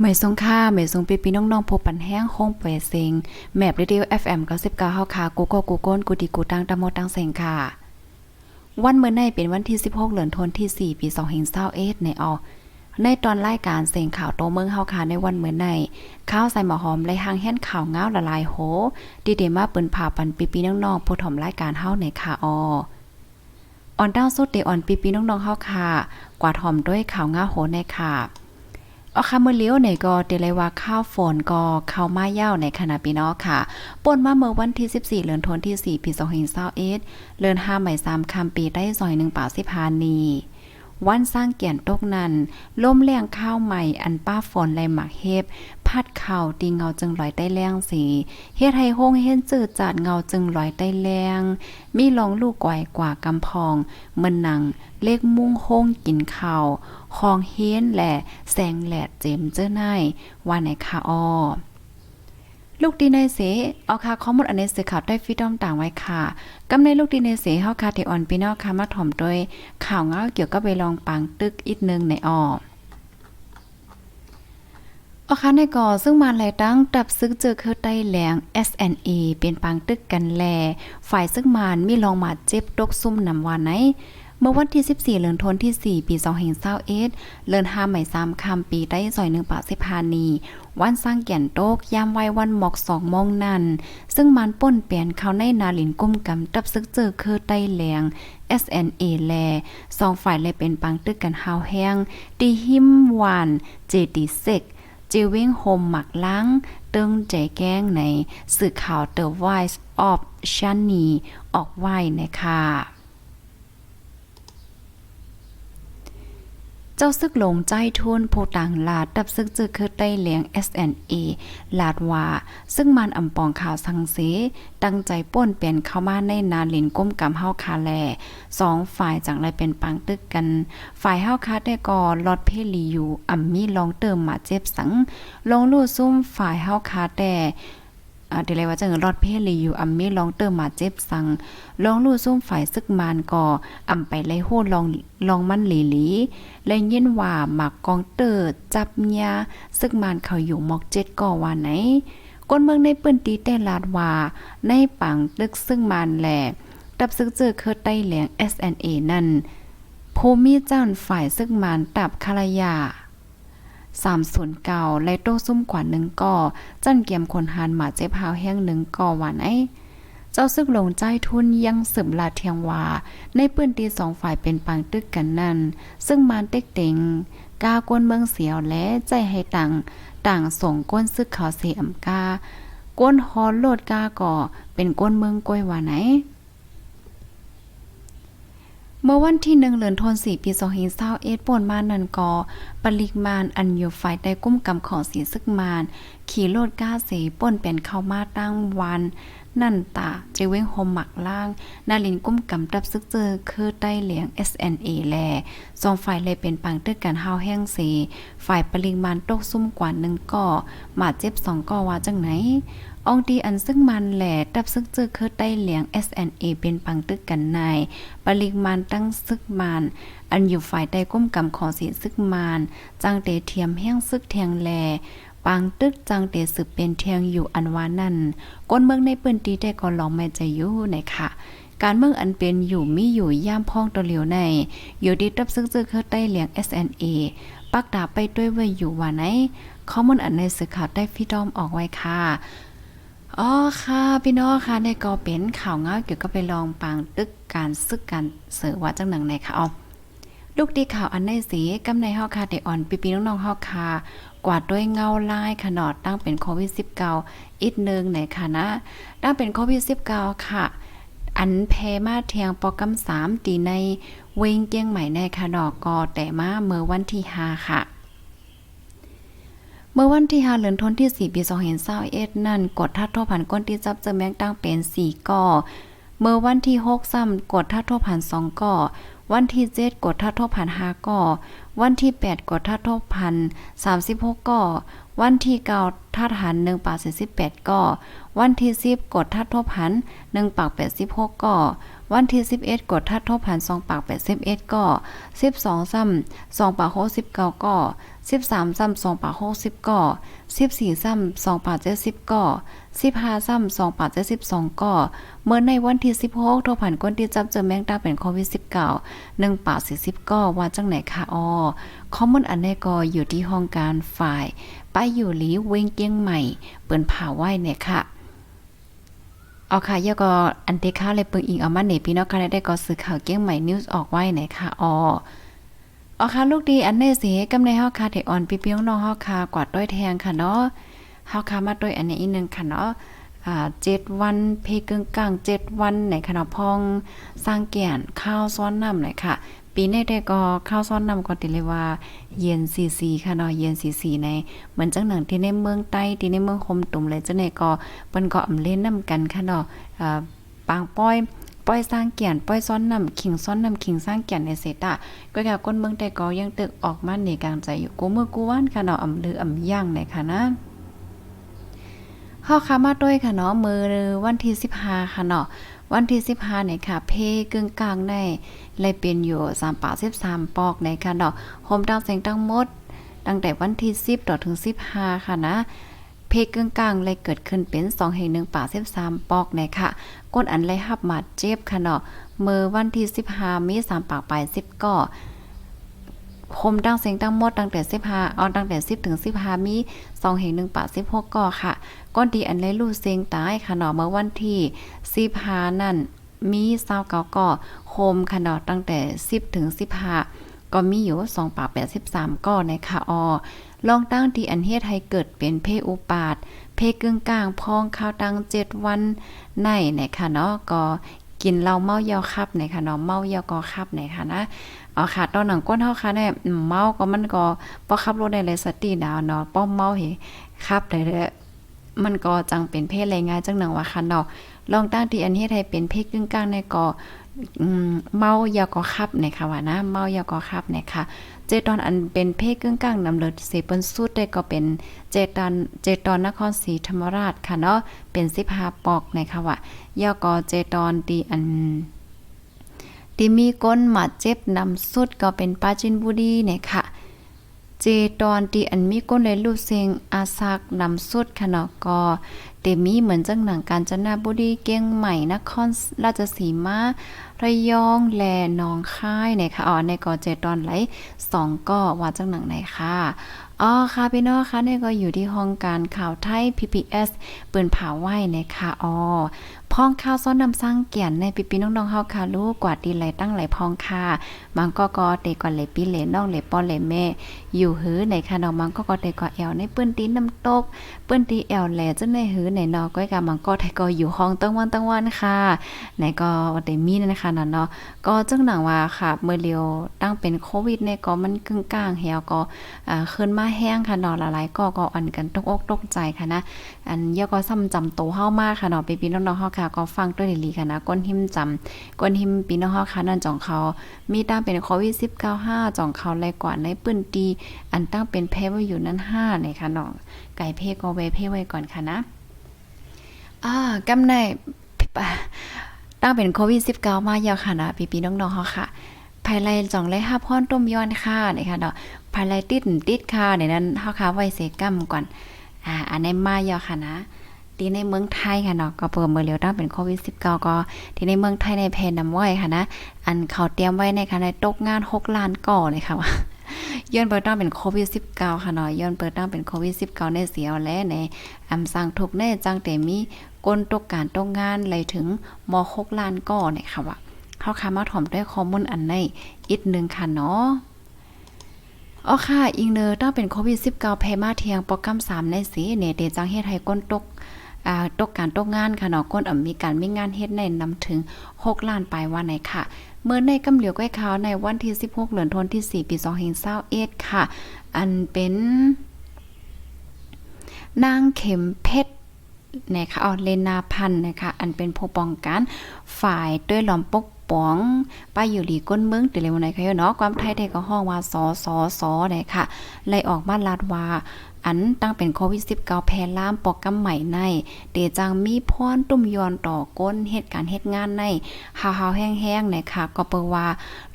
ไม่ทรงค่าไม่ทรงปีปีน้องๆพบปันแห้งโค้งเปยเซงแมบเรดิโอ FM 99เฮาค่ะกูก็กูก้นกูดีกูตั้งตะโมตั้งเซงค่ะ วันเมื่อในเป็นวันที่ 16 เดือนธันวาคมที่ 4 ปี2021ในออในตอนรายการเสียงข่าวโตเมืองเฮาค่ะในวันเมื่อในข้าวใส่หมอหอมและหางแห่นข่าวง้าวละลายโห ดีเดมาเปินผ่าปันปีปีน้องๆผู้ถมรายการเฮาในค่ะออออนดาวสุดเดออนปีปีน้องๆเฮาค่ะกวาถ่อมด้วยข่าวง้าโหในค่ะ เอาค่ะเมื่อเลี้ยวในก็เดลยว่าข้าวฝนก็เข้ามาเย่าในขณะปีนอค่ะป่นมาเมื่อวันที่ 14เดือนธันวาคมที่4ปี2521เดือน5ใหม่3คำปีได้ซอย1ป่าสิพานี วันสร้างเกียนตกนั้นล่มแรงข้าวใหม่อันป้าฝนไหลหมักเฮ็บพัดเข่าตีเงาจึงลอยใต้แรงสีเฮ็ดให้ห้องเฮ็นจืดจัดเงาจึงลอยใต้แรงมีลองลูกก่อยกว่ากำพองเมือนหนังเลขมุ่งห้องกินข้าวคองเฮียนแหละแสงแหลดเจมเจ้าในายว่าในคาอ้อ ลูกดีในเสเอาค่ะข้อมูลอันนี้สื่อข่าวได้ฟิดอมต่างไว้ค่ะกำในลูกดีในเสเฮาคาที่ออนพี่น้องค่ะมาถ่อมโดยข่าวเงาเกี่ยวกับไปลองปังตึกอีกนึงในออเอค่ะในก่อซึ่งมาไหลตั้งตับซึกเจอคือใต้แหลง SNA เป็นปังตึกกันแล ฝ่ายซึ่งมานมีลองมาเจ็บตกซุ่มนำวานไหน เมื่อวันที่ 14เดือนธันวาคมที่4ปี2021เลือน5ใหม่3คำปีได้ซอย1ปะ15นี วันสร้างแก่นโตกยามไว้วันหมอก2โมองนั้น ซึ่งมันป่นเปลี่ยนเขาในนาลินกุ้มกำตับซึกเจอคือใต้แหลง SNA แลสองฝ่ายเลยเป็นปังตึกกันหาวแห้งตีหิมวานเจดีเซกจิววิ่งโฮมหมักล้างตึงใจแก้งในสื่อข่าว The Voice of Shani ออกไว้นะคะ เจ้าซึกหลงใจทุนผู้ต่างลาดดับซึกจือคือใต้เลี้ยง SNA ลาดว่าซึ่งมันอ่ำปองข่าวสังเสตั้งใจป้นเปลี่ยนเข้ามาในนาลินก้มกำเฮาคาแลสองฝ่ายจังไรเป็นปังตึกกัน ฝ่ายเฮาคาได้ก่อลอดเพลีอยู่อ่ำมีลองเติมมาเจ็บสังลงลู่ซุ่มฝ่ายเฮาคาแต่ อ่าเดี๋ยวเลยว่าจังรอดเพลีอยู่อ่ำมีลองเติมมาเจ็บสังลองลู่ซุ่มฝ่ายซึกมานก่ออ่ำไปไล่โหดลองลองมันหลีหลีและยินว่าหมักกองเตอร์จับยาซึกมานเขาอยู่มอกเจ็ดก่อว่าไหนก้นเมืองในปื้นตีแต่ลาดว่าในปังตึกซึ่งมันแหลดับซึกเจอเคือใต้แหลง SNA นั่นภูมิเจ้าฝ่ายซึ่งมันตับคารยา สามศูนย์เก่าและโต้ซุ่มกว่าหนึ่งก่อ จันเกียมคนหานหมาเจ็บหาวแห้งหนึ่งก่อหวานไอเจ้าซึกลงใจทุนยังสืบลาเทียงว่าในปืนตีสองฝ่ายเป็นปังตึกกันนั่น ซึ่งมานเต็กเต็งกากวนเมืองเสียวและใจให้ต่างต่างส่งก้นซึกเขาเสียมกาก้นฮอนโลดกาก่อเป็นก้นเมืองก้อยว่าไหน เมื่อวันที่หนึ่งเดือนธันวาคมปี2021ป่นมานันกอปริมาณอันอยู่ฝ่ายใต้กุ้มกำของสีซึกมาน ขี่โลดก้าเสป่นเป็นเข้ามาตั้งวัน นั่นตาเจเว้งโฮมหมักล่าง นาลินกุ้มกำตับซึกเจอคือใต้เหลียง SNA แลสองฝ่ายเลยเป็นปังเตึกกันห้าวแห้งเส ฝ่ายปริมาณตกซุ่มกว่าหนึ่งก่อมาเจ็บสองก่อว่าจังไหน อองดีอันซึ่งมันแหล่ดับซึกเจอเคือใต้เหลียง SNA เป็นปังตึกกันในายปริมาณตั้งซึกมานอันอยู่ฝ่ายใต้ก้มกำของสีซึกมานจังเตเทียมแห้งซึกเทียงแลปางตึกจังเตสืบเป็นเทียงอยู่อันวานั่นก้นเมืองในปืนตีได้ก็ลองไม่ใจอยู่ในค่ะ การเมืองอันเป็นอยู่มีอยู่ย่ามพ้องตัวเหลียวใน อยู่ดีตับซึกเจอเคือใต้เหลียง SNA ปักดาไปด้วยไว้อยู่ว่าไหนข้อมูลอันในสื่อข่าวได้ฟิดอมออกไว้ค่ะ อ๋อค่ะพี่น้องค่ะในก็เป็นข่าวเงาเกี่ยวกับไปลองปางตึกการซึกการเสือว่าจังหนังในค่ะเอลูกดีข่าวอันในสีกำในเฮาค่ะได้อ่อนปีปีน้องๆเฮาค่ะกวาดด้วยเงาลายขนาดตั้งเป็นโควิด 19 อีกหนึงในค่ะนะตั้งเป็นโควิด 19 ค่ะ อันแพมาเทียงปอกำสามตีในเวงเกียงใหม่ในค่ะดอกกอแต่มาเมื่อวันที่5ค่ะ เมื่อวันที่5เดือนธันวาคมที่4ปี2521นั่น กดทัดโทษผ่านก้นที่จับเจอแมงตั้งเป็น4ก่อเมื่อวันที่6ซ้ำกดทัดโทษผ่าน2ก่อวันที่ 7 กดทัดโทษผ่าน5ก่อวันที่ 8 กดทัดทบผ่าน36ก่อวันที่9ทัดหัน1ป่า48ก่อ วันที่10กดทัดทบหัน1ปาก86ก่อวันที่11กดทัดทบหัน2ปาก81ก่อ12ซ้ำ2ปาก69ก่อ13ซ้ำ2ปาก60ก่อ14ซ้ำ2ปาก70ก่อ15ซ้ำ2ปาก72ก่อเมื่อในวันที่16ทบผันก้นที่จับเจอแมงดาเป็นโควิด19 1ปาก40ก่อว่าจังไหนคะออข้อมูลอันนี้ก็อยู่ที่ห้องการฝ่าย ไปอยู่หลีเวงเกียงใหม่ เปิ้นผ่าไหว้เนี่ยค่ะ เอาค่ะยก็อันเดข้าเลยเปิงอิงเอามาเนพี่น้องค่ะได้ก็สื่อข่าวเกียงใหม่นิวส์ออกไว้ไหนค่ะอ๋อเอาค่ะลูกดีอันเนเสกำในเฮอค่ะเทออนพี่พี่น้องเฮอค่ะกวาดด้วยแทงค่ะเนาะเฮอค่ะมาด้วยอันนี้อีกนึงค่ะเนาะอ่า7วันเพกึ่งกลาง7วันไหนค่ะเนาะพองสร้างแก่นข้าวซ้อนน้ำไหนค่ะ ปีนี้ได้ก็ข้าวซ้อนนำก็ติเลยว่าเย็นซีซีค่ะเนาะเย็นซีซีในเหมือนจังหนังที่ในเมืองใต้ที่ในเมืองคมตุ่มเลยจังไหนก็เปิ้นก็อำเล่นนํกันค่ะเนาะอ่าปางป้อยป้อยสร้างเกียนป้อยซ้อนนำขิงซ้อนนำขิงสร้างเกียนในเสตาก็แก่ก้นเมืองแต่ก็ยังตึกออกมาในกลางใจอยู่กูมือกูว่านค่ะเนาะอำลืออำย่างในค่ะนะเฮาค่ะมาด้วยค่ะเนาะมือวันที่15ค่ะเนาะ วันที่15เนี่ยค่ะ เพกึ่งกลางในเลยเป็นอยู่3ปาก13ปอกในค่ะเนาะโฮมดังเสียงทั้งหมด ตั้งแต่วันที่ 10ต่อถึง 15 ค่ะนะเพกึ่งกลางเลยเกิดขึ้นเป็น2แห่ง1ป่า13ปอกในค่ะก้นอันเลยหับมาดเจ็บค่ะเนาะเมื่อวันที่15มี3ปากปลาย10ก่อ คมดังเสียงตั้งหมดตั้งแต่15เอาตั้งแต่10ถึง15มี2แห่ง1ป่า16ก่อค่ะก้อนดีอันเลยลู่เสียงตายค่ะเนาะเมื่อวันที่15นั่นมี29ก่อโคมค่ะเนาะตั้งแต่10ถึง15ก็มีอยู่2ปาก83ก้อในค่ะออลองตั้งที่อันเฮ็ดให้เกิดเป็นเพอุปาทเพกึ่งกลางพองข้าวตั้งเจ็ดวันในในค่ะเนาะก็กินเหล้าเมายาคับในค่ะเนาะเมายากอคับในค่ะนะ เอาค่ะตอนหนังก้นเฮาค่ะเนี่ยเมาก็มันก็บ่ขับรถได้เลยสติดาวเนาะป้อมเมาเฮขับได้เด้อมันก็จังเป็นเพศแรงงานจังหนังว่าค่ะเนาะลองตั้งที่อันเฮ็ดให้เป็นเพศกึ่งกลางในก็อืมเมายากอคับในค่ะว่านะเมายากอคับในค่ะเจตอนอันเป็นเพศกึ่งกลางนำเลิศเสเปิ้นสุดได้ก็เป็นเจตอนเจตอนนครศรีธรรมราชค่ะเนาะเป็น15ปอกนะคะว่ายอกอเจตอนดีอัน ที่มีก้นหมาเจ็บนำสุดก็เป็นปาจินบุรีเนี่ยค่ะ เจตอนที่อันมีก้นเลยลูกเซงอาซักนำสุดค่ะนาะก็เตมีเหมือนจังหนังกาญจนบุรีเกียงใหม่นครราชสีมาระยองแลนองค่ายเนี่ยค่ะอ๋อในก็เจตอนไหลสองก็ว่าจังหนังไหนค่ะอ๋อค่ะพี่น้องค่ะเนี่ก็อยู่ที่ห้องการข่าวไทย PPS เปิ่นผาไหว้นะคะอ๋อ พ้องข้าวซ้อนนำสร้างเกียนในปีปีน้องๆเฮาค่ะลูกกว่าดีไหลตั้งไหลพองค่ะมังก็ก็เตก่อนไหลปีเหลน้องไหลป้อนไหลแม่ อยู่หือในค่ะน้องมังก็ก็เตก่อแอวในเปิ้นตีน้ำตก เปิ้นตีแอวแหลจังในหือในนอก้อยกามังก็ไทก็อยู่ห้องตั้งวันตั้งวันค่ะไหนก็เตมีนะคะนาะเนาะก็จังหนังว่าค่ะเมื่อเร็วตั้งเป็นโควิดในก็มันกึ่งกลางแฮวก็อ่าขึ้นมาแห้งค่ะเนาะหลายก็ก็อันกันตกอกตกใจค่ะนะอันเยอะก็ซ้ำจำโตเฮามากค่ะเนาะพี่ๆน้องๆเฮาค่ะก็ฟังด้วยดีๆค่ะนะก้นหิมจำก้นหิมพี่น้องเฮาค่ะนั่นจ่องเขามีตั้งเป็นโควิด19 5จ่องเขาแลกว่าในปื้นตีอันตั้งเป็นเพไว้อยู่นั้น5เนี่ยค่ะเนาะไก่เพ่ก็ไว้เพ่ไว้ก่อนค่ะนะอ่ากำในตั้งเป็นโควิด19มายาวค่ะนะพี่ๆน้องๆเฮาค่ะภายไลจ่องไลห้าพอนต้มย้อนค่ะนี่ค่ะเนาะภายไลติดติดค่ะในนั้นเฮาค่ะไว้เซกัมก่อนอ่าอันในมายาวค่ะนะ ที่ในเมืองไทยค่ะเนาะก็เปิดเมื่อเร็วตั้งเป็นโควิด 19 ก็ที่ในเมืองไทยในแพนนำว้ค่ะนะ อันเขาเตรียมไว้ในค่ะในตกงาน 6 ล้านก่อเลยค่ะว่าย้อนเปิดตั้งเป็นโควิด19ค่ะเนาะย้อนเปิดตั้งเป็นโควิด19ในเสียวและในอำสั่งทุกแน่จังแต่มีก้นตกการตกงานเลยถึงม6ล้านก่อเนี่ยค่ะว่าเขาคามาถ่อมด้วยข้อมูลอันในอีกหนึงค่ะเนาะอ๋อค่ะ อิงเนอร์ตั้งเป็นโควิด19แพมาเทียงโปรแกรม3ในสีเนี่ยเดจังเฮ็ดให้ก้นตก ตกการตกงานค่ะเนาะก้นอ่ำมีการมีงานเฮ็ดในนำถึง 6 ล้านปลายวันไหนค่ะ เมื่อในกำเหลียวก้อยขาวในวันที่ 16เดือนธันวาคมที่4ปี2021ค่ะ อันเป็นนางเข็มเพชรนะคะอ๋อเลนาพันธ์นะคะ อันเป็นผู้ป้องกันฝ่ายด้วยหลอมปกป๋องไปอยู่หลีก้นเมืองติเลยวันไหนค่ะเนาะความไทยได้ก็ห้องว่าสอสอสอได้ค่ะไล่ออกมาลาดว่า อันตั้งเป็นโควิด -19 แพร่ล่ามปอกกำใหม่ในเดจังมีพรตุ้มยอนต่อก้นเหตุการณ์เหตุงานในฮาวๆแห้งๆเนี่ยค่ะก็เปว่า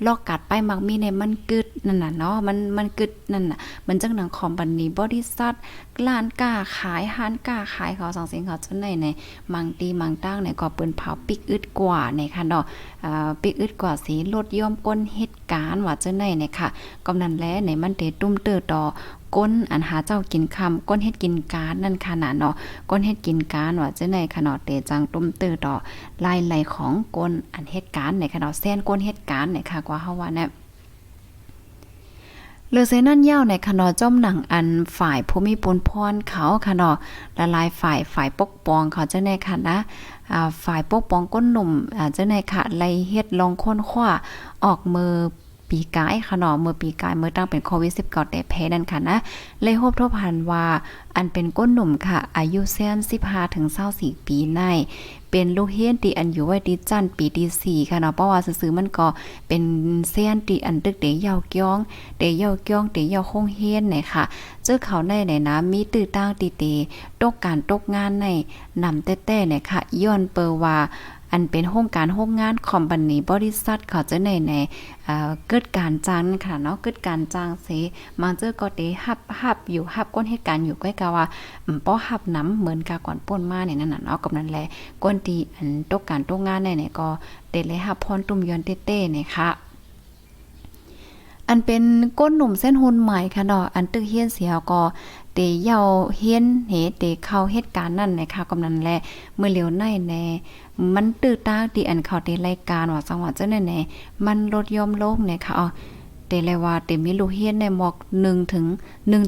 ลอกกัดไปมักมีในมันกึดนั่นน่ะเนาะมันมันกึดนั่นน่ะมันจังหนังของบันนี้บริษัทร้านกล้าขายห้านกล้าขายเขาสองสินเขาจนในในมังตีมังตั้งเนี่ยก็เปิ้นเผาปิกอึดกว่าเนี่ยค่ะเนาะอ่าปิกอึดกว่าสีลดย่อมก้นเหตุการณ์ว่าจังได๋เนี่ยค่ะกำนันแลในมันเตตุ้มเตอต่อ ก้นอันหาเจ้ากินคำก้นเฮ็ดกินการนั่นค่ะนะเนาะก้นเฮ็ดกินการว่าจะในขนาดเตจังตุ้มตื้อต่อลายไหลของก้นอันเฮ็ดการในขนาดแซนก้นเฮ็ดการในค่ะกว่าเฮาว่าเนี่ยเลือเซนั่นยาในขนอจ้อมหนังอันฝ่ายผู้มีปุนพรเขาขนอละลายฝ่ายฝ่ายปกป้องเขาจะในค่ะนะฝ่ายปกป้องก้นหนุ่มอาจะในค่ะไล่เฮ็ดลองค้นคว้าออกมือ ปีกายค่ะเนาะเมื่อปีกายเมื่อตั้งเป็นโควิด19แต่แพ้นั่นค่ะนะเลยพบทบหันว่า อันเป็นก้นหนุ่มค่ะ อายุแซน15ถึง24ปีในเป็นลูกเฮียนตีอันอยู่ไว้ดีจันปีที่สี่ค่ะเนาะเพราะว่าซื่อมันก็เป็นเซียนตีอันตึกเดียาวก้องเดียาวก้องเดียาวคงเฮียนเนี่ยค่ะเจอเขาในไหนนะมีตื้อตั้งตีเตตกการตกงานในนำแต้ๆเนี่ยค่ะย้อนเปอว่า อันเป็นห้องการโรงงานคอมพานีบริษัทเขาจะในในเกิดการจ้างนั่นค่ะเนาะเกิดการจ้างเสมาเจอก็เดฮับฮับอยู่ฮับก้นเหตุการณ์อยู่ใกล้กาว่าป้อฮับน้ำเหมือนกาก่อนป่นมาเนี่ยนั่นน่ะเนาะกับนั้นแหละก้นตีอันตกการตกงานในเนี่ยก็เดเลยฮับพรตุ่มยอนเต้ๆเนี่ยค่ะ อันเป็นก้นหนุ่มเส้นหุ่นใหม่ค่ะเนาะอันตึกเฮียนเสียก็เตเยาเฮียนเหเตเข้าเหตุการณ์นั่นนะคะกำนันแลเมื่อเหลียวในแน่มันตื้อตาที่อันเข้าเตรายการว่าจังหวัดเจ้าแน่แน่มันลดย่อมโลกเนี่ยค่ะอ๋อเตเลยว่าเตมีลูกเฮียนในหมอก1ถึง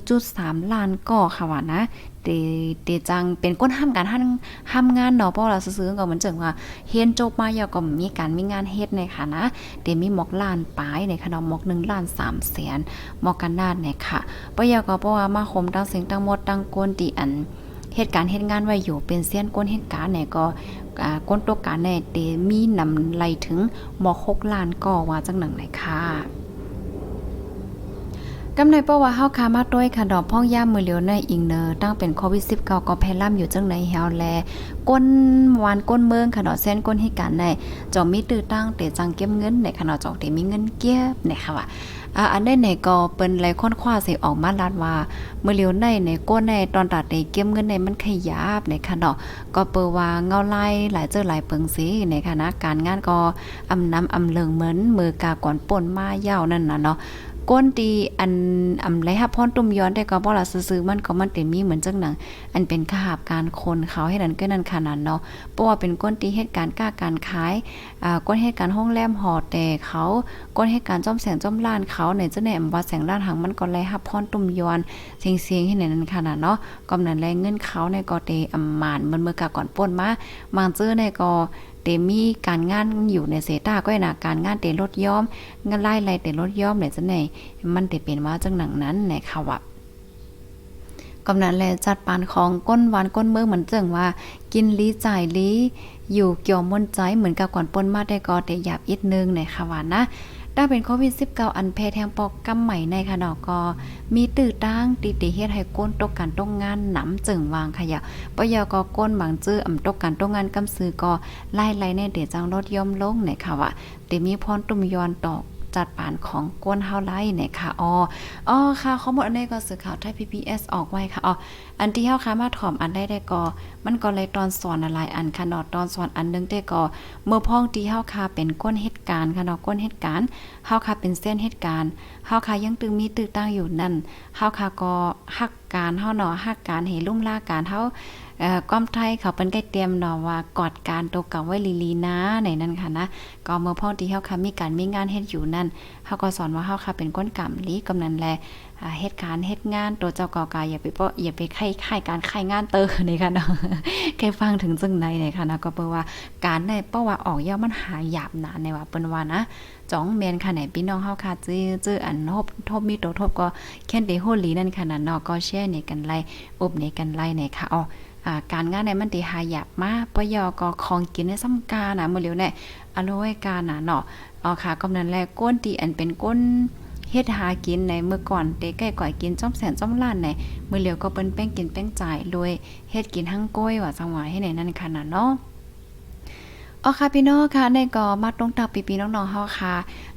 1.3 ล้านก่อค่ะว่านะ เตเตจังเป็นก้นห้ามการห้ามห้ามงานเนาะเพราะเราซื้อก็เหมือนจังว่าเฮียนจบมาแล้วก็มีการมีงานเฮ็ดในค่ะนะเดมีหมอกล้านปลายในขนมหมอกหนึ่งล้านสามแสนหมอกกันนาดเนี่ยค่ะปะยาก็เพราะว่ามาคมตั้งเสียงตั้งหมดตั้งก้นตีอันเหตุการณ์เหตุงานไว้อยู่เป็นเสี้ยนก้นเหตุการณ์เนี่ยก็ก้นตัวการเนี่ยเดมีนำไหลถึงหมอกหกล้านก่อว่าจังหนังไหนค่ะ กำในเพราะว่าเฮาคามาด้วยค่ะดอกพ่องย่ามมือเหลียวในอิงเนอร์ตั้งเป็นโควิด19ก็แพร่ล่ำอยู่จังไหนเฮาแลก้นวานก้นเมืองค่ะดอกเส้นก้นเหตุการในจอมมีตื้อตั้งเตจังเก็บเงินในขณะจอกเตมีเงินเก็บเนี่ยค่ะว่าอ่าอันได้ในก็เปิ้นไหลค้นคว้าสิออกมาลาดว่าเมื่อเลียวในในก้นในตอนตัดในเก็บเงินในมันขยับในค่ะเนาะก็เปิว่าเงาไล่หลายเจอหลายเปิงสิในคณะการงานก็อำนำอำเลิงเหมือนมือกาก่อนป่นมายาวนั่นน่ะเนาะ ก้นตีอันอำไรฮับพรตุ่มย้อนได้ก็บ่ล่ะซื่อมันก็มันเต็มมีเหมือนจังหนัง อันเป็นขาบการคนเขาให้นั้นก็นั่นขนาดเนาะเพราะว่าเป็นก้นตีเหตุการณ์กล้าการขายอ่าก้นเหตุการณ์ห้องแรมหอแต่เขาก้นเหตุการณ์จ้อมแสงจ้อมล้านเขาในเจ้าแหนมว่าแสงล้านหังมันก็เลยฮับพรตุ่มย้อนเสียงเสียงให้นั้นขนาดเนาะกำนั้นแรงเงินเขาในก็เตอำมานมันเมื่อกาก่อนป่นมาบางเจอในก็ เตมีการงานอยู่ในเซตาก็น่ะการงานเตลดย่อมงานไล่ไล่เตลดย่อมเนี่ยจังไหนมันเตเป็นว่าจังหนังนั้นในค่ะว่ากำนันแลจัดปานของก้นหวานก้นเมืองเหมือนเจิงว่า กินลีจ่ายลีอยู่เกี่ยวมนใจเหมือนกับก่อนปนมาได้ก็แต่หยาบอีกนึงในค่ะว่านะ ถ้าเป็นโควิด 19 อันแพร่แทงปอกกำใหม่ในค่ะเนาะก็มีตื้อตั้งติติเฮ็ดให้ก้นตกการตกงานหนำจึงวางขยะปะยอก็ก้นบางจื้ออำตกการตกงานกำซื้อก็ไล่ไล่ในเดจังลดย่อมลงในค่ะว่าเตมีพรตุมยอนตอก จัดปานของก้นเฮาไล่เนี่ยค่ะอ๋ออ๋อค่ะข้อมูลอันนี้ก็สื่อข่าวไทย PPS ออกไว้ค่ะอ๋ออันที่เฮาค้ามาถ่อมอันได้ได้ก็ มันก็เลยตอนสอนอะไรอันค่ะเนาะตอนสอนอันนึงได้ก็ เมื่อพ้องที่เฮาค้าเป็นก้นเหตุการณ์ค่ะเนาะก้นเหตุการณ์เฮาค้าเป็นเส้นเหตุการณ์ เฮาคายังตึงมีตึกตั้งอยู่นั่นเฮาคาก็ฮักการเฮาหนอฮักการเฮลุ่มล่าการเฮาเอ่อก้อมไทยเขาเป็นใกล้เตรียมหนอว่ากอดการตัวเก่าไว้ลีลีนะในนั่นค่ะนะก็เมื่อพ่อที่เฮาคามีการมีงานเฮ็ดอยู่นั่นเฮาก็สอนว่าเฮาคาเป็นก้นกำลีกำนันแล เหตุการณ์เหตุงานตัวเจ้าก่อกายอย่าไปเปาะอย่าไปไข่ไข่การไข่งานเตอนี่ค่ะเนาะแค่ฟังถึงจึงในเนี่ค่ะนะก็เปลว่าการในเป้าว่าออกย่ามันหาหยาบหนาในว่าเปิ้นว่านะจ้องเมนค่ะไหนพี่น้องเฮาค่ะจื้อจื้ออันทบทบมีตัวทบก็แค่นเดโฮลีนั่นค่ะนะเนาะก็แชร์ในกันไล่อบในกันไล่ในค่ะอ๋อการงานในมันติหายับมาปยอก็ของกินในซ้ำกานะมื้อเหลียวเนี่ยอโลยกาน่ะเนาะเอค่ะกำนั้นแลก้นตีอันเป็นก้น เฮ็ดหากินในเมื่อก่อนเตใกล้ก่อยกินจ้อมแสนจ้อมล้านในเมื้อเหลียวก็เปิ้นแป้งกินแป้งจ่ายรวยเฮ็ดกินทั้งก้อยว่าจังหวะให้ไหนนั่นค่ะน่ะเนาะอ๋อค่ะพี่น้องค่ะในก็มาตรงตับปีๆน้องๆเฮาค่ะ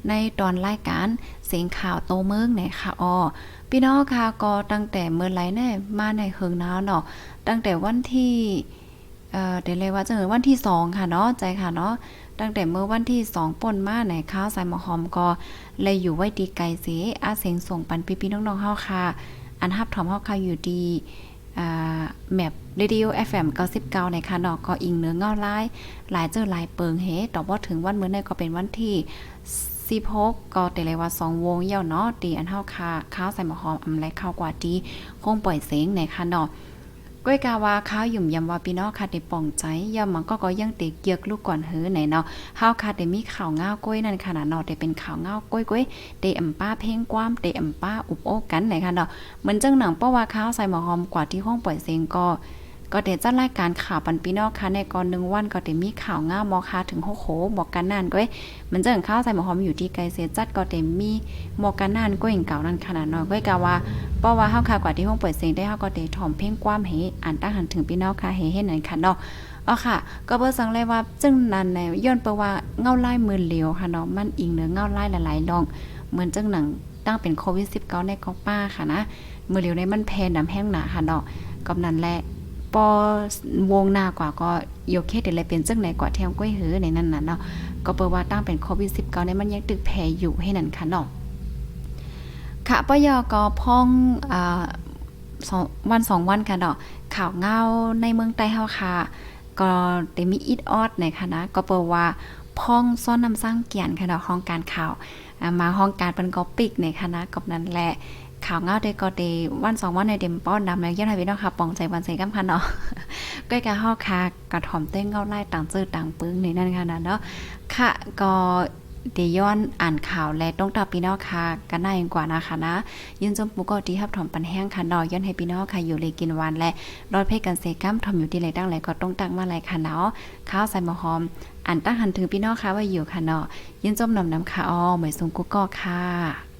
ในตอนรายการเสียงข่าวโตเมืองไหนค่ะอ๋อพี่น้องค่ะก็ตั้งแต่เมื่อไรแน่มาในเฮิงหนาวเนาะตั้งแต่วันที่ เอ่อเดี๋ยวเลยว่าจะเหินวันที่สองค่ะเนาะใจค่ะเนาะตั้งแต่เมื่อวันที่สองป่นมาในข้าวใส่หมอหอมก็เลยอยู่ไว้ดีไกลเสอาเสียงส่งปันพี่ๆน้องๆเฮาค่ะ อันฮับถอมเฮาค่ะอยู่ดีแมปเรดิโอ FM 99ในค่ะเนาะก็อิงเนื้อเงาลาย หลายเจอหลายเปิงเฮต่อว่าถึงวันเมื้อนี้ก็เป็นวันที่16ก็แต่เลยว่า2วงเหี่ยวเนาะตีอันเฮาค่ะข้าวใส่หมอหอมอำไลข้าวกว่าดีคงปล่อยเสียงในค่ะเนาะ ก้อยกาวาข้าวหยุ่มยำว่าพี่น้องค่ะได้ป่องใจยำมันก็ก็ยังเตะเกียกลูกก่อนเฮือไหนเนาะข้าค่ะได้มีข่าวง้าวก้อยนั่นค่ะนะเนาะได้เป็นข่าวง้าวก้อยก้อยเตะอำป้าเพ่งความเตะอำป้าอุบโอ้กันไหนค่ะเนาะเหมือนจังหนังเพราะว่าข้าวใส่หมอหอมกว่าที่ห้องปล่อยเสียงก็ ก็เดจัดรายการข่าวปันปีนอกค่ะในก่อนหนึ่งวันก็เดมีข่าวง่ามอคาถึงโหโหบอกกันนานก็เอ้ยเหมือนจังข้าวใส่หมอหอมอยู่ที่ไกลเสียจัดก็เดมีบอกันนานก็อย่างเก่านั่นขนาดน้อยก็กะว่าเพราะว่าเฮาค่ะกว่าที่ห้องเปิดเสียงได้เฮาก็เดถ่อมเพ่งความเฮอ่านตั้งหันถึงพี่น้องค่ะเฮเฮ็ดนั่นค่ะเนาะอ๋อค่ะ ก็เบิ่สังเลยว่าจึงนั้นในย้อนเปว่าเงาไลายมือเหลียวค่ะเนาะมันอิงเนื้อเงาไลายหลายๆลองเหมือนจังหนังตั้งเป็นโควิด19ในกองป้าค่ะนะมือเหลียวในมันแพนน้ำแห้งหนาค่ะเนาะกำนันแหละ ปอวงหน้ากว่าก็โยเคเดี๋ยวเลยเป็นจังไหนกว่าแทงก้อยเหือในนั้นน่ะเนาะก็เปิดว่าตั้งเป็นโควิด19ในมันยังตึกแผ่อยู่ให้นั่นค่ะเนาะค่ะปยก็พ่องอ่าสองวันสองวันค่ะเนาะข่าวเงาในเมืองใต้เฮาค่ะก็ได้มีอิดออดในคณะนะก็เปิดว่าพ่องซ่อนนำสร้างเกียรติค่ะเนาะห้องการข่าวมาห้องการเป็นก็ปิกในคณะกับนั้นแหละ ข่าวเงาได้ก็ได้วันสองวันในเดมป้อนดำแล้วยันให้พี่น้องค่ะปองใจวันใส่กำพันเนาะก้อยกะฮอกค่ะกระถ่อมเต้งเงาไล่ต่างเจอต่างปึ้งในนั่นค่ะนะเนาะค่ะก็เดยวย้อนอ่านข่าวและต้องตอบพี่น้องค่ะกันได้กว่านะคะนะยินจมปุกก็ดีฮับถ่อมปันแห้งค่ะเนาะย้อนให้พี่น้องค่ะอยู่เลยกินวันและรอดเพศกันเซกัมถ่อมอยู่ที่ไหนตั้งไหลก็ต้องตั้งมาไหลค่ะเนาะข้าวใส่หมอหอมอ่านตั้งหันถึงพี่น้องค่ะว่าอยู่ค่ะเนาะยินจมนำนำค่ะอ๋อเหมยสูงกุ๊กก็ค่ะ